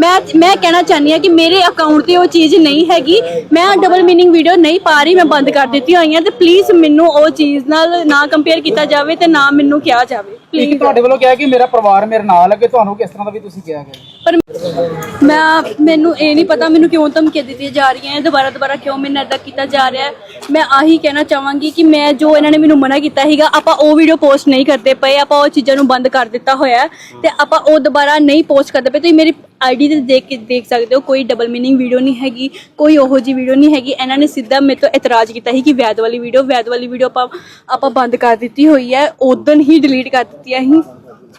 ਮੈਂ ਮੈਂ ਕਹਿਣਾ ਚਾਹੁੰਦੀ ਹਾਂ ਕਿ ਮੇਰੇ ਅਕਾਊਂਟ ਤੇ ਉਹ ਚੀਜ਼ ਨਹੀਂ ਹੈਗੀ। ਮੈਂ ਡਬਲ ਮੀਨਿੰਗ ਵੀਡੀਓ ਨਹੀਂ ਪਾ ਰਹੀ ਮੈਂ ਬੰਦ ਕਰ ਦਿੱਤੀ ਹੋਈਆਂ ਤੇ ਪਲੀਜ਼ ਮੈਨੂੰ ਉਹ ਚੀਜ਼ ਨਾਲ ਨਾ ਕੰਪੇਅਰ ਕੀਤਾ ਜਾਵੇ ਤੇ ਨਾ ਮੈਨੂੰ ਕਿਹਾ ਜਾਵੇ। ਇੱਕ ਤੁਹਾਡੇ ਵੱਲੋਂ ਕਿਹਾ ਕਿ ਮੇਰਾ ਪਰਿਵਾਰ ਮੇਰੇ ਨਾਲ ਲੱਗੇ ਤੁਹਾਨੂੰ ਕਿਸ ਤਰ੍ਹਾਂ ਦਾ ਵੀ ਤੁਸੀਂ ਕਿਹਾ ਗਿਆ? ਪਰ ਮੈਂ ਮੈਨੂੰ ਇਹ ਨਹੀਂ ਪਤਾ ਮੈਨੂੰ ਕਿਉਂ ਧਮਕੀਆਂ ਦਿੱਤੀਆਂ ਜਾ ਰਹੀਆਂ ਹੈ ਦੁਬਾਰਾ ਦੁਬਾਰਾ ਕਿਉਂ ਮੈਨੂੰ ਏਦਾਂ ਕੀਤਾ ਜਾ ਰਿਹਾ ਹੈ? ਮੈਂ ਆਹੀ ਕਹਿਣਾ ਚਾਹਾਂਗੀ ਕਿ ਮੈਂ ਜੋ ਇਹਨਾਂ ਨੇ ਮੈਨੂੰ ਮਨਾ ਕੀਤਾ ਸੀਗਾ, ਆਪਾਂ ਉਹ ਵੀਡੀਓ ਪੋਸਟ ਨਹੀਂ ਕਰਦੇ ਪਏ, ਆਪਾਂ ਉਹ ਚੀਜ਼ਾਂ ਨੂੰ ਬੰਦ ਕਰ ਦਿੱਤਾ ਹੋਇਆ ਹੈ ਤੇ ਆਪਾਂ ਉਹ ਦੁਬਾਰਾ ਨਹੀਂ ਪੋਸਟ ਕਰਦੇ ਪਏ। ਤੁਸੀਂ ਮੇਰੀ ਆਈਡੀ ਤੇ ਦੇਖ ਕੇ ਦੇਖ ਸਕਦੇ ਹੋ, ਕੋਈ ਡਬਲ ਮੀਨਿੰਗ ਵੀਡੀਓ ਨਹੀਂ ਹੈਗੀ, ਕੋਈ ਉਹੋ ਜੀ ਵੀਡੀਓ ਨਹੀਂ ਹੈਗੀ। ਇਹਨਾਂ ਨੇ ਸਿੱਧਾ ਮੇਰੇ ਤੋਂ ਇਤਰਾਜ਼ ਕੀਤਾ ਸੀ ਕਿ ਵੈਦ ਵਾਲੀ ਵੀਡੀਓ ਵੈਦ ਵਾਲੀ ਵੀਡੀਓ ਆਪਾਂ ਆਪਾਂ ਬੰਦ ਕਰ ਦਿੱਤੀ ਹੋਈ ਹੈ ਉਦੋਂ ਹੀ ਡਿਲੀਟ ਕਰ ਦਿੱਤੀਆਂ ਸੀ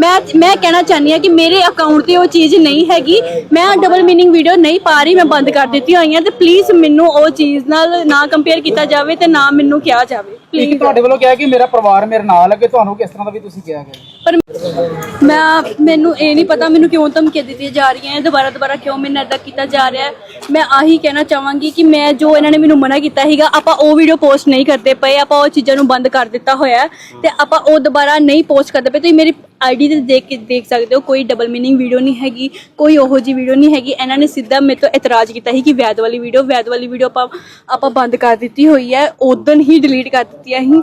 ਮੈਂ ਮੈਂ ਕਹਿਣਾ ਚਾਹੁੰਦੀ ਹਾਂ ਕਿ ਮੇਰੇ ਅਕਾਊਂਟ ਤੇ ਉਹ ਚੀਜ਼ ਨਹੀਂ ਹੈਗੀ। ਮੈਂ ਡਬਲ ਮੀਨਿੰਗ ਵੀਡੀਓ ਨਹੀਂ ਪਾ ਰਹੀ ਮੈਂ ਬੰਦ ਕਰ ਦਿੱਤੀ ਹੋਈਆਂ ਤੇ ਪਲੀਜ਼ ਮੈਨੂੰ ਉਹ ਚੀਜ਼ ਨਾਲ ਨਾ ਕੰਪੇਅਰ ਕੀਤਾ ਜਾਵੇ ਤੇ ਨਾ ਮੈਨੂੰ ਕਿਹਾ ਜਾਵੇ। ਇੱਕ ਤੁਹਾਡੇ ਵੱਲੋਂ ਕਿਹਾ ਕਿ ਮੇਰਾ ਪਰਿਵਾਰ ਮੇਰੇ ਨਾਲ ਲੱਗੇ ਤੁਹਾਨੂੰ ਕਿਸ ਤਰ੍ਹਾਂ ਦਾ ਵੀ ਤੁਸੀਂ ਕਿਹਾ ਗਿਆ? ਪਰ ਮੈਂ ਮੈਨੂੰ ਇਹ ਨਹੀਂ ਪਤਾ ਮੈਨੂੰ ਕਿਉਂ ਧਮਕੀਆਂ ਦਿੱਤੀਆਂ ਜਾ ਰਹੀਆਂ ਹੈ ਦੁਬਾਰਾ ਦੁਬਾਰਾ ਕਿਉਂ ਮੈਨੂੰ ਏਦਾਂ ਕੀਤਾ ਜਾ ਰਿਹਾ ਹੈ। ਮੈਂ ਆਹੀ ਕਹਿਣਾ ਚਾਹਾਂਗੀ ਕਿ ਮੈਂ ਜੋ ਇਹਨਾਂ ਨੇ ਮੈਨੂੰ ਮਨਾ ਕੀਤਾ ਸੀਗਾ ਆਪਾਂ ਉਹ ਵੀਡੀਓ ਪੋਸਟ ਨਹੀਂ ਕਰਦੇ ਪਏ ਆਪਾਂ ਉਹ ਚੀਜ਼ਾਂ ਨੂੰ ਬੰਦ ਕਰ ਦਿੱਤਾ ਹੋਇਆ ਹੈ ਤੇ ਆਪਾਂ ਉਹ ਦੁਬਾਰਾ ਨਹੀਂ ਪੋਸਟ ਕਰਦੇ ਪਏ। ਤੁਸੀਂ ਮੇਰੀ ਆਈਡੀ ਤੇ ਦੇਖ ਕੇ ਦੇਖ ਸਕਦੇ ਹੋ, ਕੋਈ ਡਬਲ ਮੀਨਿੰਗ ਵੀਡੀਓ ਨਹੀਂ ਹੈਗੀ, ਕੋਈ ਉਹੋ ਜੀ ਵੀਡੀਓ ਨਹੀਂ ਹੈਗੀ। ਇਹਨਾਂ ਨੇ ਸਿੱਧਾ ਮੇਰੇ ਤੋਂ ਇਤਰਾਜ਼ ਕੀਤਾ ਸੀ ਕਿ ਵੈਦ ਵਾਲੀ ਵੀਡੀਓ ਵੈਦ ਵਾਲੀ ਵੀਡੀਓ ਆਪਾਂ ਆਪਾਂ ਬੰਦ ਕਰ ਦਿੱਤੀ ਹੋਈ ਹੈ ਉਦੋਂ ਹੀ ਡਿਲੀਟ ਕਰ ਦਿੱਤੀਆਂ ਸੀ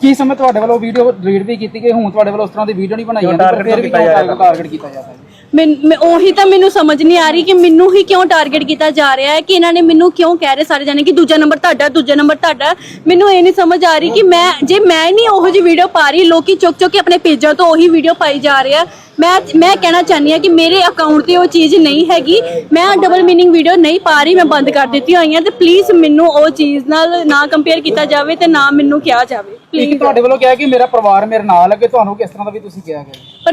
ਕੀ ਸਮੇਂ ਤੁਹਾਡੇ ਵੱਲੋਂ ਵੀਡੀਓ ਡਿਲੀਟ ਵੀ ਕੀਤੀ ਗਈ? ਹੁਣ ਤੁਹਾਡੇ ਵੱਲੋਂ ਉਸ ਤਰ੍ਹਾਂ ਦੀ ਵੀਡੀਓ ਨਹੀਂ ਬਣਾਈ ਜਾਂਦੀ ਪਰ ਫਿਰ ਵੀ ਕਿਉਂ ਟਾਰਗੇਟ ਕੀਤਾ ਜਾਂਦਾ ਹੈ। ਮੈਂ ਉਹੀ ਤਾਂ ਮੈਨੂੰ ਸਮਝ ਨਹੀਂ ਆ ਰਹੀ ਕਿ ਮੈਨੂੰ ਹੀ ਕਿਉਂ ਟਾਰਗੇਟ ਕੀਤਾ ਜਾ ਰਿਹਾ ਹੈ ਕਿ ਇਹਨਾਂ ਨੇ ਮੈਨੂੰ ਕਿਉਂ ਕਹਿ ਰਹੇ ਸਾਰੇ ਜਾਣੇ ਕਿ ਦੂਜਾ ਨੰਬਰ ਤੁਹਾਡਾ ਦੂਜਾ ਨੰਬਰ ਤੁਹਾਡਾ। ਮੈਨੂੰ ਇਹ ਨਹੀਂ ਸਮਝ ਆ ਰਹੀ ਕਿ ਮੈਂ ਜੇ ਮੈਂ ਨਹੀਂ ਉਹੋ ਜੀ ਵੀਡੀਓ ਪਾ ਰਹੀ ਲੋਕੀ ਚੁੱਕ ਚੁੱਕ ਕੇ ਆਪਣੇ ਪੇਜਾਂ ਤੋਂ ਉਹੀ ਵੀਡੀਓ ਪਾਈ ਜਾ ਰਹੇ ਆ। ਮੈਂ ਮੈਂ ਕਹਿਣਾ ਚਾਹੁੰਦੀ ਹਾਂ ਕਿ ਮੇਰੇ ਅਕਾਊਂਟ ਤੇ ਉਹ ਚੀਜ਼ ਨਹੀਂ ਹੈਗੀ। ਮੈਂ ਡਬਲ ਮੀਨਿੰਗ ਵੀਡੀਓ ਨਹੀਂ ਪਾ ਰਹੀ ਮੈਂ ਬੰਦ ਕਰ ਦਿੱਤੀ ਹੋਈਆਂ ਤੇ ਪਲੀਜ਼ ਮੈਨੂੰ ਉਹ ਚੀਜ਼ ਨਾਲ ਨਾ ਕੰਪੇਅਰ ਕੀਤਾ ਜਾਵੇ ਤੇ ਨਾ ਮੈਨੂੰ ਕਿਹਾ ਜਾਵੇ। ਇੱਕ ਪਲੀਜ਼ ਤੁਹਾਡੇ ਵੱਲੋਂ ਕਿਹਾ ਕਿ ਮੇਰਾ ਪਰਿਵਾਰ ਮੇਰੇ ਨਾਲ ਲੱਗੇ ਤੁਹਾਨੂੰ ਕਿਸ ਤਰ੍ਹਾਂ ਦਾ ਵੀ ਤੁਸੀਂ ਕਿਹਾ ਗਿਆ ਪਰ